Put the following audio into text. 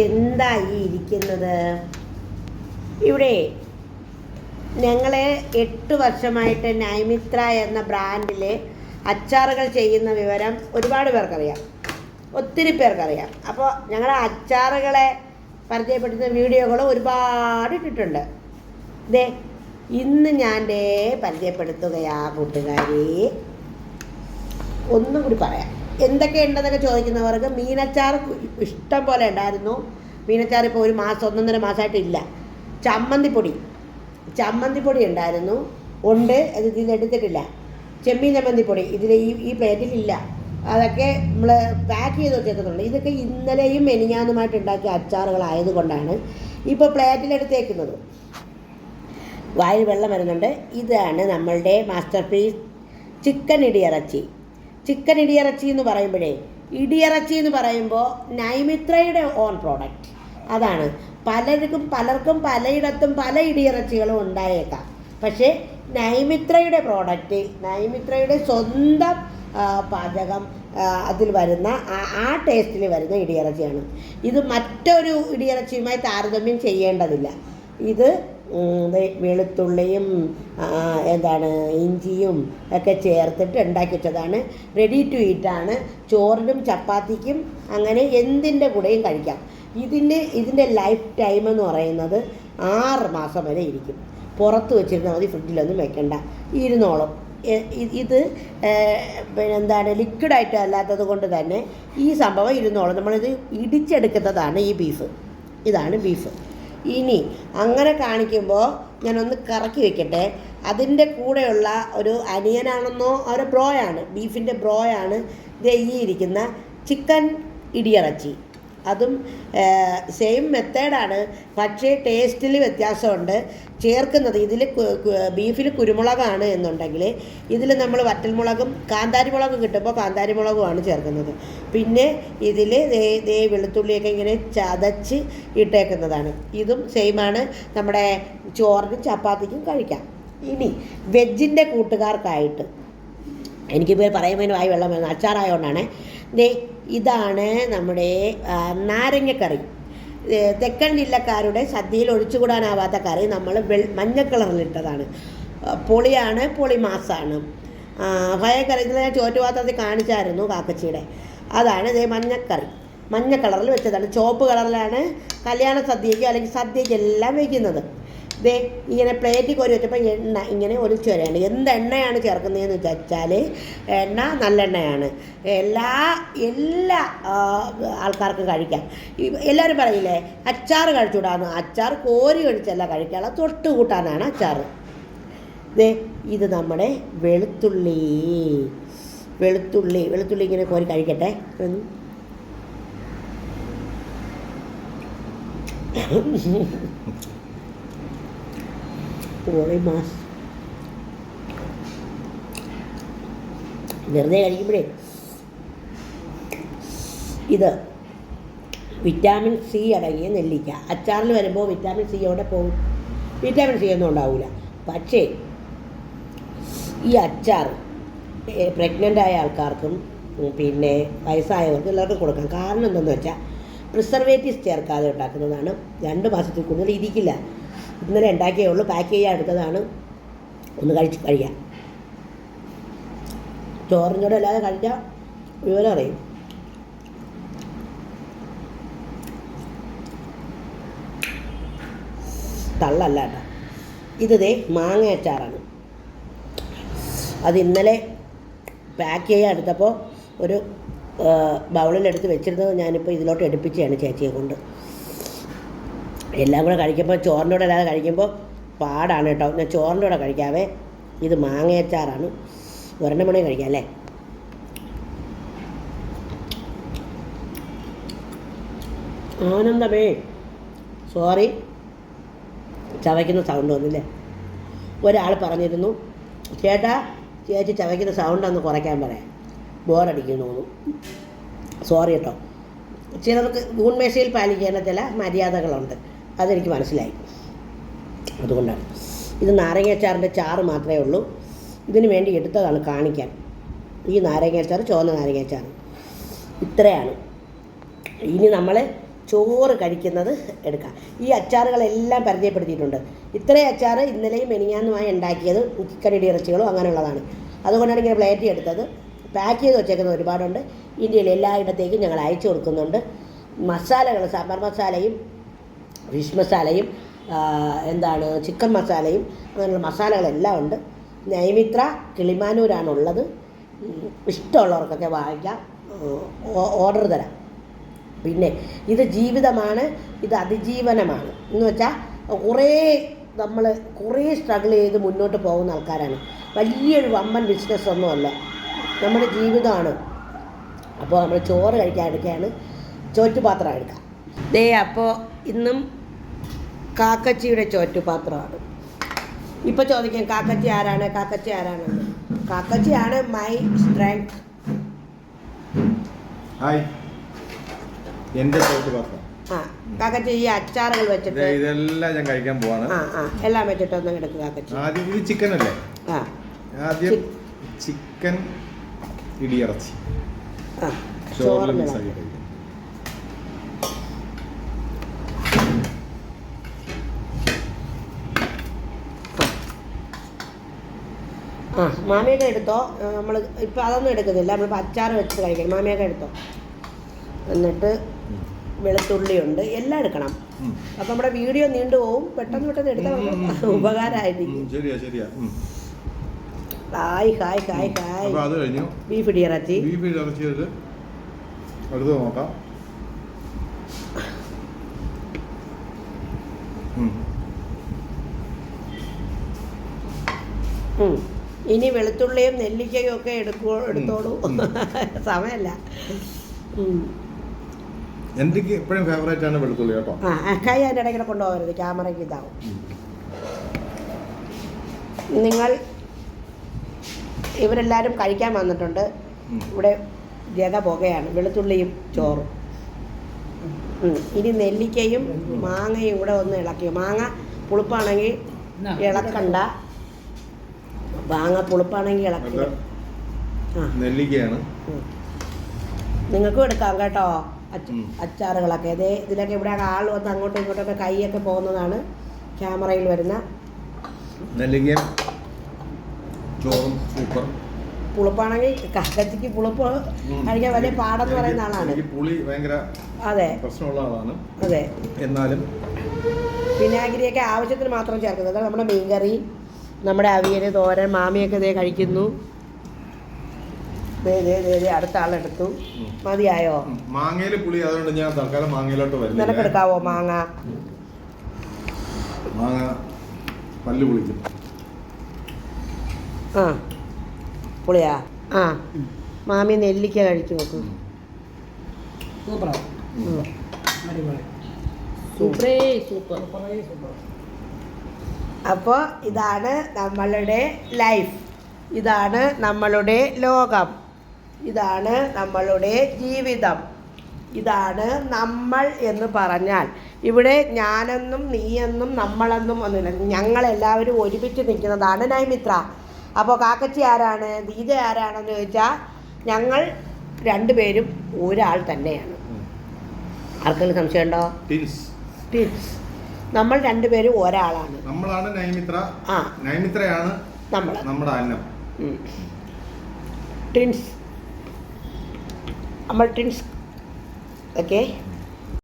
എന്താ ഈ ഇരിക്കുന്നത്? ഇവിടെ ഞങ്ങൾ എട്ട് വർഷമായിട്ട് നൈമിത്ര എന്ന ബ്രാൻഡിലെ അച്ചാറുകൾ ചെയ്യുന്ന വിവരം ഒരുപാട് പേർക്കറിയാം. ഒത്തിരി പേർക്കറിയാം. അപ്പോൾ ഞങ്ങളുടെ അച്ചാറുകളെ പരിചയപ്പെടുത്തുന്ന വീഡിയോകൾ ഒരുപാട് ഇട്ടിട്ടുണ്ട്. ഇതേ ഇന്ന് ഞാൻ പരിചയപ്പെടുത്തുകയാ കൂട്ടുകാരി. ഒന്നും കൂടി പറയാം. എന്തൊക്കെ ഉണ്ടെന്നൊക്കെ ചോദിക്കുന്നവർക്ക് മീനച്ചാർ ഇഷ്ടം പോലെ ഉണ്ടായിരുന്നു. മീനച്ചാർ ഇപ്പോൾ ഒരു മാസം ഒന്നൊന്നര മാസമായിട്ടില്ല ചമ്മന്തിപ്പൊടി ചമ്മന്തിപ്പൊടി ഉണ്ടായിരുന്നു. ഉണ്ട് അത് ഇതിൽ എടുത്തിട്ടില്ല. ചെമ്മീൻ ചമ്മന്തിപ്പൊടി ഇതിൽ ഈ ഈ പ്ലേറ്റിലില്ല അതൊക്കെ നമ്മൾ പാക്ക് ചെയ്ത് വെച്ചേക്കുന്നുണ്ട്. ഇതൊക്കെ ഇന്നലെയും മെനിഞ്ഞാന്നുമായിട്ട് ഉണ്ടാക്കിയ അച്ചാറുകളായതുകൊണ്ടാണ് ഇപ്പോൾ പ്ലേറ്റിലെടുത്തേക്കുന്നത് വായിൽ വെള്ളം വരുന്നുണ്ട്. ഇതാണ് നമ്മളുടെ മാസ്റ്റർ പീസ് ചിക്കൻ ഇടിയിറച്ചി. ചിക്കൻ ഇടിയിറച്ചി എന്ന് പറയുമ്പോഴേ ഇടിയിറച്ചി എന്ന് പറയുമ്പോൾ നൈമിത്രയുടെ ഓൺ പ്രോഡക്റ്റ് അതാണ്. പലർക്കും പലർക്കും പലയിടത്തും പല ഇടിയിറച്ചികളും ഉണ്ടായേക്കാം. പക്ഷേ നൈമിത്രയുടെ പ്രോഡക്റ്റ് നൈമിത്രയുടെ സ്വന്തം പാചകം അതിൽ വരുന്ന ആ- ടേസ്റ്റിൽ വരുന്ന ഇടിയിറച്ചിയാണ്. ഇത് മറ്റൊരു ഇടിയിറച്ചിയുമായി താരതമ്യം ചെയ്യേണ്ടതില്ല. ഇത് വെളുത്തുള്ളിയും എന്താണ് ഇഞ്ചിയും ഒക്കെ ചേർത്തിട്ട് ഉണ്ടാക്കി റെഡി ടു ഈറ്റാണ് ചോറിനും ചപ്പാത്തിക്കും അങ്ങനെ എന്തിന്റെ കൂടെയും കഴിക്കാം. ഇതിന് ഇതിന്റെ ലൈഫ് ടൈം എന്ന് പറയുന്നത് ആറ് മാസം വരെ ഇരിക്കും. പുറത്ത് വെച്ചിരുന്നാൽ മതി ഫ്രിഡ്ജിലൊന്നും വെക്കണ്ട. ഇരുന്നോളും. ഇത് പിന്നെ എന്താണ് ലിക്വിഡായിട്ട് അല്ലാത്തത് കൊണ്ട് തന്നെ ഈ സംഭവം ഇരുന്നോളും. നമ്മളിത് ഇടിച്ചെടുക്കുന്നതാണ് ഈ ബീഫ് ഇതാണ് ബീഫ് ഇനി അങ്ങനെ കാണിക്കുമ്പോൾ ഞാനൊന്ന് കറക്കി വെക്കട്ടെ. അതിന്റെ കൂടെയുള്ള ഒരു അനിയനാണെന്നോ അവരെ ബ്രോയാണ് ബീഫിന്റെ ബ്രോയാണ് ദേ ഈ ഇരിക്കുന്ന ചിക്കൻ ഇടിയിറച്ചി. അതും സെയിം മെത്തേഡാണ് പക്ഷേ ടേസ്റ്റിൽ വ്യത്യാസമുണ്ട്. ചേർക്കുന്നത് ഇതിൽ ബീഫിൽ കുരുമുളകാണ് എന്നുണ്ടെങ്കിൽ ഇതിൽ നമ്മൾ വറ്റൽമുളകും കാന്താരിമുളകും കിട്ടുമ്പോൾ കാന്താരി മുളകുമാണ് ചേർക്കുന്നത്. പിന്നെ ഇതിൽ ദേ വെളുത്തുള്ളിയൊക്കെ ഇങ്ങനെ ചതച്ച് ഇട്ടേക്കുന്നതാണ്. ഇതും സെയിമാണ് നമ്മുടെ ചോറിനും ചപ്പാത്തിക്കും കഴിക്കാം. ഇനി വെജിന്റെ കൂട്ടുകാർക്കായിട്ട്. എനിക്കിപ്പോൾ പറയുമ്പോൾ വായി വെള്ളം അച്ചാറായതുകൊണ്ടാണ് ദേ ഇതാണ് നമ്മുടെ നാരങ്ങക്കറി. തെക്കൻ ജില്ലക്കാരുടെ സദ്യയിൽ ഒഴിച്ചുകൂടാനാവാത്ത കറി നമ്മൾ വെൾ മഞ്ഞ കളറിലിട്ടതാണ്. പൊളിയാണ് പൊളി മാസാണ് ഭയക്കറി ഞാൻ ചോറ്റുപാത്രത്തിൽ കാണിച്ചായിരുന്നു കാക്കച്ചിയുടെ. അതാണ് ഇതേ മഞ്ഞക്കറി. മഞ്ഞ കളറിൽ വെച്ചതാണ്. ചുവപ്പ് കളറിലാണ് കല്യാണ സദ്യയ്ക്ക് അല്ലെങ്കിൽ സദ്യയ്ക്ക് എല്ലാം വയ്ക്കുന്നത്. ദേ ഇങ്ങനെ പ്ലേറ്റിൽ കോരി വെച്ചപ്പോൾ എണ്ണ ഇങ്ങനെ ഒലിച്ചു വരികയാണ് എന്ത് എണ്ണയാണ് ചേർക്കുന്നതെന്ന് വെച്ചാൽ എണ്ണ നല്ലെണ്ണയാണ് എല്ലാ എല്ലാ ആൾക്കാർക്കും കഴിക്കാം. എല്ലാവരും പറയില്ലേ അച്ചാർ കഴിച്ചുകൂടാന്ന്? അച്ചാർ കോരി ഒഴിച്ചല്ല കഴിക്കാനുള്ള തൊട്ട് കൂട്ടാനാണ് അച്ചാർ ദേ ഇത് നമ്മുടെ വെളുത്തുള്ളി. വെളുത്തുള്ളി വെളുത്തുള്ളി ഇങ്ങനെ കോരി കഴിക്കട്ടെ. ഒന്ന്. പോളി വെറുതെ കഴിക്കുമ്പോഴേ. ഇത് വിറ്റാമിൻ സി അടങ്ങിയ നെല്ലിക്ക. അച്ചാറിൽ വരുമ്പോൾ വിറ്റാമിൻ സി അവിടെ പോകും. വിറ്റാമിൻ സി ഒന്നും ഉണ്ടാവില്ല പക്ഷേ ഈ അച്ചാർ പ്രഗ്നന്റ് ആയ ആൾക്കാർക്കും പിന്നെ വയസ്സായവർക്കും എല്ലാവർക്കും കൊടുക്കാം. കാരണം എന്തെന്ന് വെച്ചാൽ പ്രിസർവേറ്റീവ്സ് ചേർക്കാതെ ഉണ്ടാക്കുന്നതാണ്. രണ്ട് മാസത്തിൽ കൂടുതൽ ഇരിക്കില്ല. ഇന്നലെ ഉണ്ടാക്കിയേ ഉള്ളൂ പാക്ക് ചെയ്യാൻ എടുത്തതാണ്. ഒന്ന് കഴിച്ച് കഴിയാം. ചോറിനോട് അല്ലാതെ കഴിച്ചാൽ വിവരം അറിയും. തള്ളല്ല കേട്ടോ. ഇത് മാങ്ങ അച്ചാറാണ്. അത് ഇന്നലെ പാക്ക് ചെയ്യാൻ എടുത്തപ്പോൾ ഒരു ബൗളിലെടുത്ത് വെച്ചിരുന്നത് ഞാനിപ്പോൾ ഇതിലോട്ട് എടുപ്പിച്ചാണ് ചേച്ചിയെ കൊണ്ട്. എല്ലാം കൂടെ കഴിക്കുമ്പോൾ ചോറിന്റെ കൂടെ അല്ലാതെ കഴിക്കുമ്പോൾ പാടാണ് കേട്ടോ. ഞാൻ ചോറിന്റെ കൂടെ കഴിക്കാവേ. ഇത് മാങ്ങയച്ചാറാണ്. ഒരെണ്ണം മണി കഴിക്കാം അല്ലേ? ആനന്ദമേ. സോറി ചവയ്ക്കുന്ന സൗണ്ട് വന്നില്ലേ? ഒരാൾ പറഞ്ഞിരുന്നു ചേട്ടാ ചേച്ചി ചവയ്ക്കുന്ന സൗണ്ട് ഒന്ന് കുറയ്ക്കാൻ പറയാം. ബോറടിക്കുന്നു സോറി കേട്ടോ. ചിലർക്ക് ഊൺമേശയിൽ പാലിക്കേണ്ട ചില മര്യാദകളുണ്ട്. അതെനിക്ക് മനസ്സിലായി. അതുകൊണ്ടാണ്. ഇത് നാരങ്ങാച്ചാറിന്റെ ചാറ് മാത്രമേ ഉള്ളൂ. ഇതിന് വേണ്ടി എടുത്തതാണ് കാണിക്കാൻ. ഈ നാരങ്ങാച്ചാർ ചുവന്ന നാരങ്ങാച്ചാർ ഇത്രയാണ്. ഇനി നമ്മൾ ചോറ് കഴിക്കുന്നത് എടുക്കാം. ഈ അച്ചാറുകളെല്ലാം പരിചയപ്പെടുത്തിയിട്ടുണ്ട്. ഇത്രയും അച്ചാർ ഇന്നലെയും മെനിങ്ങാന്നുമായി ഉണ്ടാക്കിയത് ഉക്കിക്കടിയുടെ ഇറച്ചികളും അങ്ങനെയുള്ളതാണ്. അതുകൊണ്ടാണ് ഇങ്ങനെ പ്ലേറ്റ് എടുത്തത്. പാക്ക് ചെയ്ത് വെച്ചേക്കുന്നത് ഒരുപാടുണ്ട്. ഇന്ത്യയിൽ എല്ലായിടത്തേക്കും ഞങ്ങൾ അയച്ചു കൊടുക്കുന്നുണ്ട്. മസാലകൾ സാമ്പാർ മസാലയും ഫിഷ് എന്താണ് ചിക്കൻ മസാലയും അങ്ങനെയുള്ള മസാലകളെല്ലാം ഉണ്ട്. നൈമിത്ര കിളിമാനൂരാണുള്ളത്. ഇഷ്ടമുള്ളവർക്കൊക്കെ വാങ്ങിക്കാം. ഓർഡർ തരാം. പിന്നെ ഇത് ജീവിതമാണ് ഇത് അതിജീവനമാണ്. എന്ന് വെച്ചാൽ കുറേ നമ്മൾ കുറേ സ്ട്രഗിൾ ചെയ്ത് മുന്നോട്ട് പോകുന്ന ആൾക്കാരാണ്. വലിയൊരു വമ്പൻ ബിസിനസ് ഒന്നുമല്ല നമ്മുടെ ജീവിതമാണ്. അപ്പോൾ നമ്മൾ ചോറ് കഴിക്കാൻ എടുക്കുകയാണ്. ചോറ്റുപാത്രം എടുക്കാം. ദേ അപ്പോൾ ഇന്നും കാക്കച്ചിയുടെ ചോറ്റുപാത്രമാണ്. ഇപ്പോൾ ചോദിക്കാം കാക്കച്ചി ആരാണ്? കാക്കച്ചി ആരാണ്? കാക്കച്ചിയാണ് മൈ സ്ട്രെങ്ത് ഹായ് എന്റെ ആ കാക്കച്ചി ഈ അച്ചാറുകൾ വെച്ചിട്ട് ഇതെല്ലാം ഞാൻ കഴിക്കാൻ പോവാണ്. ആ ആ എല്ലാം വെച്ചിട്ട് ഒന്ന് എടുക്കുക കാക്കച്ചി. ആദ്യം ഇത് ചിക്കൻ അല്ലേ? ആ. ആദ്യം ചിക്കൻ ഇടിയിറച്ചി. ആ ചോറിന് ആ. മാമിയൊക്കെ എടുത്തോ? നമ്മൾ ഇപ്പം അതൊന്നും എടുക്കുന്നില്ല. നമ്മൾ അച്ചാർ വെച്ച് കഴിക്കണം. മാമിയൊക്കെ എടുത്തോ? എന്നിട്ട് വെളുത്തുള്ളിയുണ്ട്. എല്ലാം എടുക്കണം. അപ്പം നമ്മുടെ വീഡിയോ നീണ്ടു പോവും. പെട്ടെന്ന് പെട്ടെന്ന് എടുത്താൽ ഉപകാരമായിരിക്കും ശരിയാ ശരിയാ. Hi hi hi hi. അത് കഴിഞ്ഞു. ബീഫ് ഇടിയിറച്ചി ബീഫ് ഇറച്ചി എടുത്ത് നോക്കാം. ഉം. ഇനി വെളുത്തുള്ളിയും നെല്ലിക്കയും ഒക്കെ എടുക്കോ എടുത്തോളൂ. സമയമല്ല. എനിക്ക് എപ്പോഴും ഫേവറേറ്റ് ആണ് വെളുത്തുള്ളി കേട്ടോ? ആ ആ, കൈ അതിന്റെ ഇടയ്ക്കിടെ കൊണ്ടുപോകരുത്. ക്യാമറയ്ക്ക് ഇതാവും. നിങ്ങൾ ഇവരെല്ലാവരും കഴിക്കാൻ വന്നിട്ടുണ്ട്. ഇവിടെ ജഗ പുകയാണ്. വെളുത്തുള്ളിയും ചോറും. ഇനി നെല്ലിക്കയും മാങ്ങയും കൂടെ ഒന്ന് ഇളക്കി മാങ്ങ പുളിപ്പാണെങ്കിൽ ഇളക്കണ്ട. മാങ്ങ പുളിപ്പാണെങ്കിൽ ഇളക്കി ആ. നെല്ലിക്കയാണ്. നിങ്ങൾക്കും എടുക്കാം കേട്ടോ. അച്ചാറുകളൊക്കെ. ഇതേ ഇതിലൊക്കെ ഇവിടെ ആൾ വന്ന് അങ്ങോട്ടും ഇങ്ങോട്ടൊക്കെ കൈയൊക്കെ പോകുന്നതാണ് ക്യാമറയിൽ വരുന്ന നെല്ലിക്കയും ചോറും സൂപ്പർ പുളിപ്പാണെങ്കിൽ കക്കച്ചിക്ക് പുളിപ്പ്. കഴിക്കാൻ വലിയ പാടെന്ന് പറയുന്ന ആളാണ്. പുളി ഭയങ്കര അതെ. പ്രശ്നമുള്ള ആളാണ്. അതെ. എന്നാലും വിനാഗിരിയൊക്കെ ആവശ്യത്തിന് മാത്രം ചേർക്കുന്നത്. നമ്മുടെ മീൻകറി. നമ്മുടെ അവിയൽ തോരൻ മാമിയൊക്കെ ഇതേ കഴിക്കുന്നു. ദേ ദേ ദേ ദേ അടുത്ത ആളെടുത്തു. മതിയായോ? മാങ്ങയിൽ പുളി അതുകൊണ്ട് ഞാൻ തൽക്കാലം മാങ്ങയിലോട്ട് വരും നിനക്കെടുക്കാവോ മാങ്ങ? മാങ്ങ പല്ല് പുളിക്കും. ആ. പുളിയാ? ആ. മാമി നെല്ലിക്ക കഴിച്ചു നോക്ക്. സൂപ്പറാ സൂപ്പറേ. Super സൂപ്പറേ super. അപ്പോൾ ഇതാണ് നമ്മളുടെ ലൈഫ്. ഇതാണ് നമ്മളുടെ ലോകം. ഇതാണ് നമ്മളുടെ ജീവിതം. ഇതാണ് നമ്മൾ എന്ന് പറഞ്ഞാൽ ഇവിടെ ഞാനെന്നും നീയെന്നും നമ്മളെന്നും ഒന്നുമില്ല. ഞങ്ങളെല്ലാവരും ഒരുമിച്ച് നിൽക്കുന്നതാണ് നൈമിത്ര. അപ്പോൾ കാക്കച്ചി ആരാണ്? ദീജ ആരാണെന്ന് ചോദിച്ചാൽ ഞങ്ങൾ രണ്ടുപേരും ഒരാൾ തന്നെയാണ്. ആർക്കെങ്കിലും സംശയമുണ്ടോ? ടിൻസ് ടിപ്സ് നമ്മൾ രണ്ടുപേരും ഒരാളാണ്. നമ്മളാണ് നൈമിത്ര. ആ. നൈമിത്രയാണ് നമ്മൾ നമ്മുടെ അന്നം. ട്വിൻസ്. നമ്മൾ ട്വിൻസ്. ഓക്കെ.